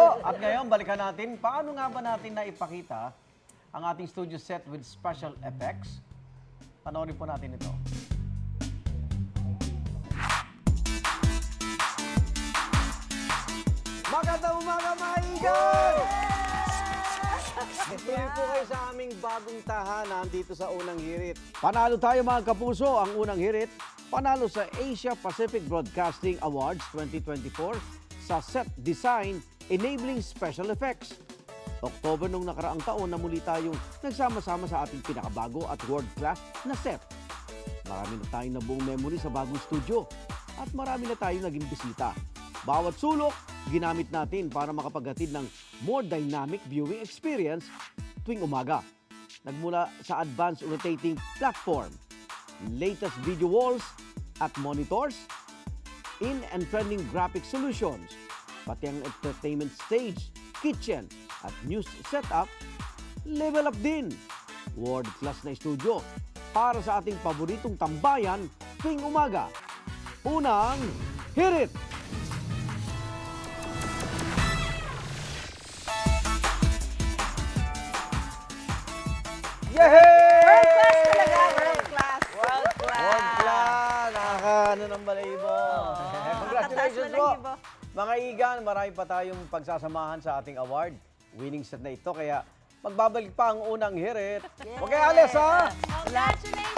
At ngayon, balikan natin, paano nga ba natin na ipakita ang ating studio set with special effects? Panoorin po natin ito. Magandang umaga, mga igan! Tuloy po kayo sa aming bagong tahanan dito sa Unang Hirit. Panalo tayo mga kapuso, ang Unang Hirit. Panalo sa Asia Pacific Broadcasting Awards 2024 sa Set Design Enabling Special Effects. Oktober nung nakaraang taon na muli tayong nagsama-sama sa ating pinakabago at world-class na set. Marami na tayong nabuong memory sa bagong studio at marami na tayong naging bisita. Bawat sulok, ginamit natin para makapaghatid ng more dynamic viewing experience tuwing umaga. Nagmula sa advanced rotating platform, latest video walls at monitors, in and trending graphic solutions, pati ang entertainment stage, kitchen at news setup, level up din. World class na studio para sa ating paboritong tambayan tuwing umaga. Unang, hirit! Yehey! World class talaga, world class. World class. World class! Nakaka, ano ng. Congratulations po. Mga igan, marami pa tayong pagsasamahan sa ating award. Winning set na ito, kaya magbabalik pa ang unang hirit. Huwag kayo alis, ha? Congratulations!